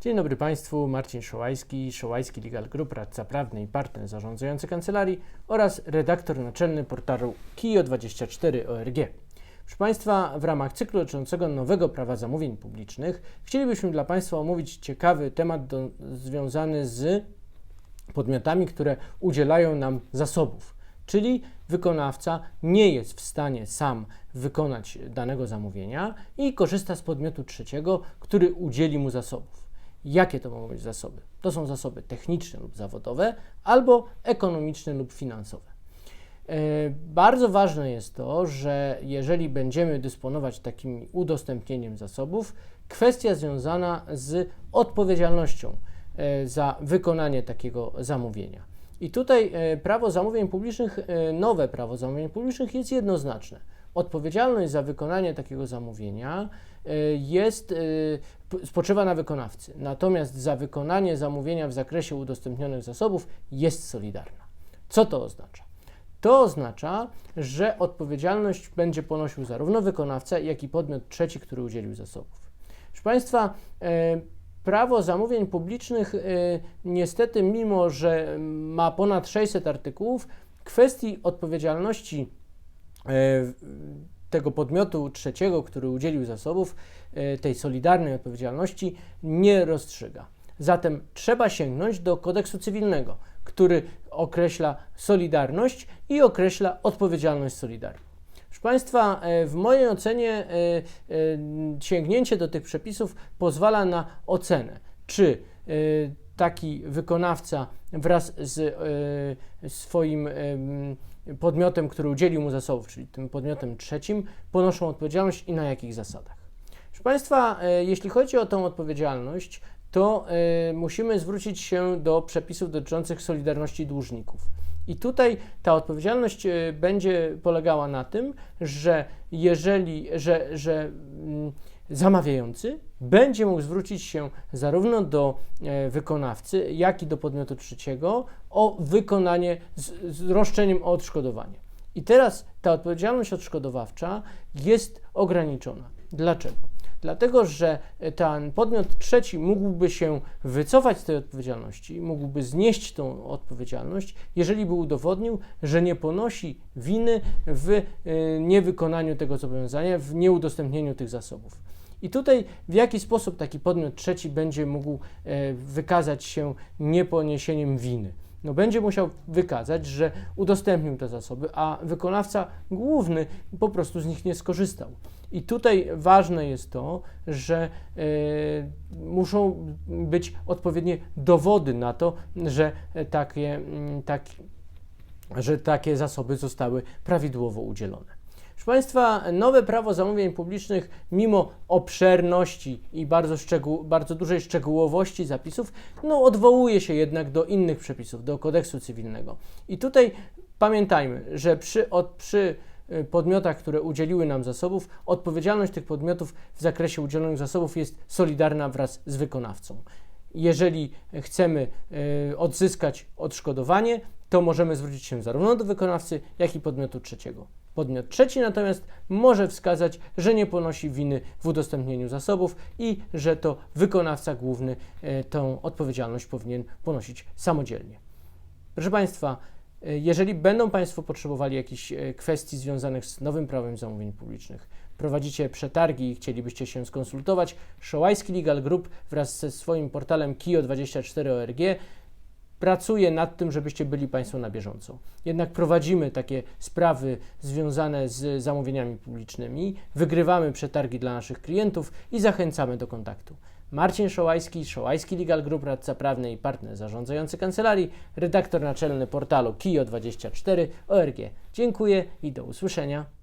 Dzień dobry Państwu, Marcin Szołajski, Szołajski Legal Group, radca prawny i partner zarządzający kancelarii oraz redaktor naczelny portalu KIO24.org. Proszę Państwa, w ramach cyklu dotyczącego nowego prawa zamówień publicznych chcielibyśmy dla Państwa omówić ciekawy temat do, związany z podmiotami, które udzielają nam zasobów. Czyli wykonawca nie jest w stanie sam wykonać danego zamówienia i korzysta z podmiotu trzeciego, który udzieli mu zasobów. Jakie to mogą być zasoby? To są zasoby techniczne lub zawodowe, albo ekonomiczne lub finansowe. E, bardzo ważne jest to, że jeżeli będziemy dysponować takim udostępnieniem zasobów, kwestia związana z odpowiedzialnością e, za wykonanie takiego zamówienia. I tutaj e, prawo zamówień publicznych, nowe prawo zamówień publicznych jest jednoznaczne. Odpowiedzialność za wykonanie takiego zamówienia jest, spoczywa na wykonawcy, natomiast za wykonanie zamówienia w zakresie udostępnionych zasobów jest solidarna. Co to oznacza? To oznacza, że odpowiedzialność będzie ponosił zarówno wykonawca, jak i podmiot trzeci, który udzielił zasobów. Proszę Państwa, e, prawo zamówień publicznych, e, niestety, mimo że ma ponad 600 artykułów, kwestii odpowiedzialności e, tego podmiotu trzeciego, który udzielił zasobów, tej solidarnej odpowiedzialności, nie rozstrzyga. Zatem trzeba sięgnąć do kodeksu cywilnego, który określa solidarność i określa odpowiedzialność solidarną. Proszę Państwa, e, w mojej ocenie e, e, sięgnięcie do tych przepisów pozwala na ocenę, czy taki wykonawca wraz z swoim podmiotem, który udzielił mu zasobów, czyli tym podmiotem trzecim, ponoszą odpowiedzialność i na jakich zasadach. Proszę Państwa, jeśli chodzi o tą odpowiedzialność, to y, musimy zwrócić się do przepisów dotyczących solidarności dłużników. I tutaj ta odpowiedzialność y, będzie polegała na tym, że jeżeli, że, że y, zamawiający będzie mógł zwrócić się zarówno do e, wykonawcy, jak i do podmiotu trzeciego o wykonanie z, z roszczeniem o odszkodowanie. I teraz ta odpowiedzialność odszkodowawcza jest ograniczona. Dlaczego? Dlatego, że ten podmiot trzeci mógłby się wycofać z tej odpowiedzialności, mógłby znieść tą odpowiedzialność, jeżeli by udowodnił, że nie ponosi winy w e, niewykonaniu tego zobowiązania, w nieudostępnieniu tych zasobów. I tutaj w jaki sposób taki podmiot trzeci będzie mógł e, wykazać się nieponiesieniem winy? No będzie musiał wykazać, że udostępnił te zasoby, a wykonawca główny po prostu z nich nie skorzystał. I tutaj ważne jest to, że y, muszą być odpowiednie dowody na to, że takie, tak, że takie zasoby zostały prawidłowo udzielone. Proszę Państwa, nowe prawo zamówień publicznych, mimo obszerności i bardzo, szczegół, bardzo dużej szczegółowości zapisów, no, odwołuje się jednak do innych przepisów, do kodeksu cywilnego. I tutaj pamiętajmy, że przy, od, przy Y, podmiotach, które udzieliły nam zasobów, odpowiedzialność tych podmiotów w zakresie udzielonych zasobów jest solidarna wraz z wykonawcą. Jeżeli chcemy y, odzyskać odszkodowanie, to możemy zwrócić się zarówno do wykonawcy, jak i podmiotu trzeciego. Podmiot trzeci natomiast może wskazać, że nie ponosi winy w udostępnieniu zasobów i że to wykonawca główny y, tą odpowiedzialność powinien ponosić samodzielnie. Proszę Państwa, E, jeżeli będą Państwo potrzebowali jakichś e, kwestii związanych z nowym prawem zamówień publicznych, prowadzicie przetargi i chcielibyście się skonsultować, Szołajski Legal Group wraz ze swoim portalem KIO24.org pracuje nad tym, żebyście byli Państwo na bieżąco. Jednak prowadzimy takie sprawy związane z zamówieniami publicznymi, wygrywamy przetargi dla naszych klientów i zachęcamy do kontaktu. Marcin Szołajski, Szołajski Legal Group, radca prawny i partner zarządzający kancelarii, redaktor naczelny portalu KIO24.org. Dziękuję i do usłyszenia.